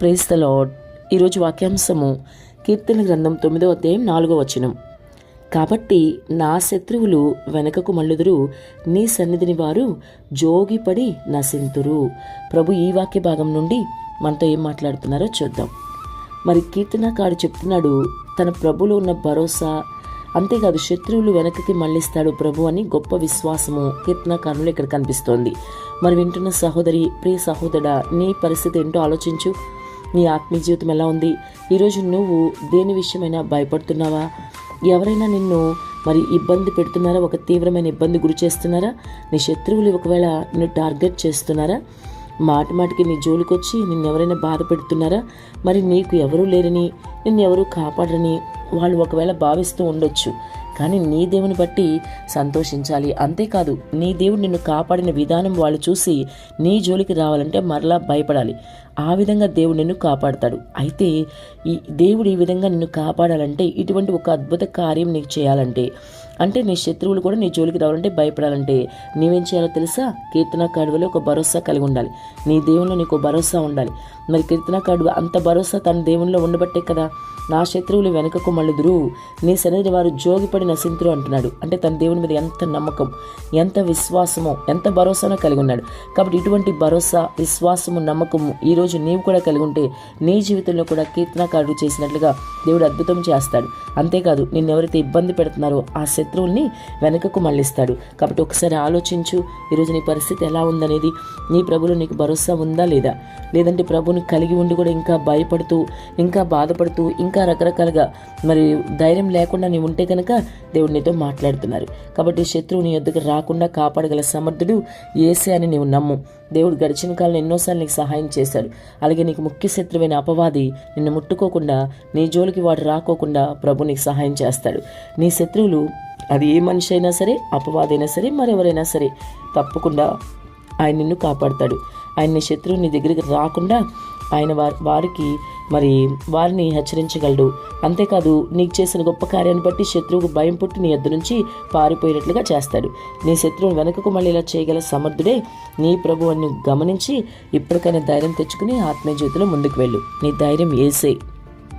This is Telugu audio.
ప్రేస్ ద లాడ్ ఈరోజు వాక్యాంశము కీర్తన గ్రంథం తొమ్మిదో అధ్యాయం నాలుగో వచనం. కాబట్టి నా శత్రువులు వెనకకు మళ్ళుదురు నీ సన్నిధిని వారు జోగిపడి నశింతురు. ప్రభు ఈ వాక్య భాగం నుండి మనతో ఏం మాట్లాడుతున్నారో చూద్దాం. మరి కీర్తనకాడు చెప్తున్నాడు తన ప్రభులో ఉన్న భరోసా అంతేకాదు శత్రువులు వెనకకి మళ్ళిస్తాడు ప్రభు అని గొప్ప విశ్వాసము కీర్తనకారులు ఇక్కడ కనిపిస్తోంది. మరి వింటున్న సహోదరి ప్రియ సహోదరుడా నీ పరిస్థితి ఏంటో ఆలోచించు. నీ ఆత్మీయ జీవితం ఎలా ఉంది? ఈరోజు నువ్వు దేని విషయమైనా భయపడుతున్నావా? ఎవరైనా నిన్ను మరి ఇబ్బంది పెడుతున్నారా? ఒక తీవ్రమైన ఇబ్బంది గురి చేస్తున్నారా? నీ శత్రువులు ఒకవేళ నిన్ను టార్గెట్ చేస్తున్నారా? మాటి మాటికి నీ జోలికొచ్చి నిన్ను ఎవరైనా బాధ పెడుతున్నారా? మరి నీకు ఎవరూ లేరని నిన్ను ఎవరూ కాపాడరని వాళ్ళు ఒకవేళ భావిస్తూ ఉండొచ్చు. కానీ నీ దేవుని బట్టి సంతోషించాలి. అంతేకాదు నీ దేవుడు నిన్ను కాపాడిన విధానం వాళ్ళు చూసి నీ జోలికి రావాలంటే మరలా భయపడాలి. ఆ విధంగా దేవుడు నిన్ను కాపాడతాడు. అయితే ఈ దేవుడు ఈ విధంగా నిన్ను కాపాడాలంటే ఇటువంటి ఒక అద్భుత కార్యం నీకు చేయాలంటే అంటే నీ శత్రువులు కూడా నీ జోలికి రావాలంటే భయపడాలంటే నీవేం చేయాలో తెలుసా? కీర్తనకాడువలో ఒక భరోసా కలిగి ఉండాలి. నీ దేవునిలో నీకు భరోసా ఉండాలి. మరి కీర్తనకాడు అంత భరోసా తన దేవునిలో ఉండబట్టే కదా? నా శత్రువులు వెనుకకు మళ్ళుదురు. నీ సన్నిధి వారు జోగిపడి నశింతురు అంటున్నాడు. అంటే తన దేవుని మీద ఎంత నమ్మకం ఎంత విశ్వాసమో ఎంత భరోసానో కలిగి ఉన్నాడు. కాబట్టి ఇటువంటి భరోసా విశ్వాసము నమ్మకము ఈరోజు నీవు కూడా కలిగి ఉంటే నీ జీవితంలో కూడా కీర్తనకారుడు చేసినట్లుగా దేవుడు అద్భుతం చేస్తాడు. అంతేకాదు నిన్ను ఎవరైతే ఇబ్బంది పెడుతున్నారో ఆ శత్రువుల్ని వెనుకకు మళ్ళిస్తాడు. కాబట్టి ఒకసారి ఆలోచించు ఈరోజు నీ పరిస్థితి ఎలా ఉందనేది. నీ ప్రభులో నీకు భరోసా ఉందా లేదా? లేదంటే ప్రభుని కలిగి ఉండి కూడా ఇంకా భయపడుతూ ఇంకా బాధపడుతూ ఇంకా రకరకాలుగా మరి ధైర్యం లేకుండా నీవు ఉంటే కనుక దేవుడు నీతో మాట్లాడుతున్నారు. కాబట్టి శత్రువు నీ యొద్దకు రాకుండా కాపాడగల సమర్థుడు ఏసే అని నీవు నమ్ము. దేవుడు గడిచిన కాలంలో ఎన్నోసార్లు నీకు సహాయం చేశాడు. అలాగే నీకు ముఖ్య శత్రువైన అపవాది నిన్ను ముట్టుకోకుండా నీ జోలికి వాడు రాకోకుండా ప్రభు నీకు సహాయం చేస్తాడు. నీ శత్రువులు అది ఏ మనిషి అయినా సరే అపవాదైనా సరే మరెవరైనా సరే తప్పకుండా ఆయన నిన్ను కాపాడతాడు. ఆయన నీ శత్రువు నీ దగ్గరికి రాకుండా ఆయన వారి వారికి మరి వారిని హెచ్చరించగలడు. అంతేకాదు నీకు చేసిన గొప్ప కార్యాన్ని బట్టి శత్రువుకు భయం పుట్టి నీ ఎద్దు నుంచి పారిపోయినట్లుగా చేస్తాడు. నీ శత్రువుని వెనకకు మళ్ళీ ఇలా చేయగల సమర్థుడే. నీ ప్రభు అని గమనించి ఇప్పటికైనా ధైర్యం తెచ్చుకుని ఆత్మీయ జీవితంలో ముందుకు వెళ్ళు. నీ ధైర్యం ఏసే.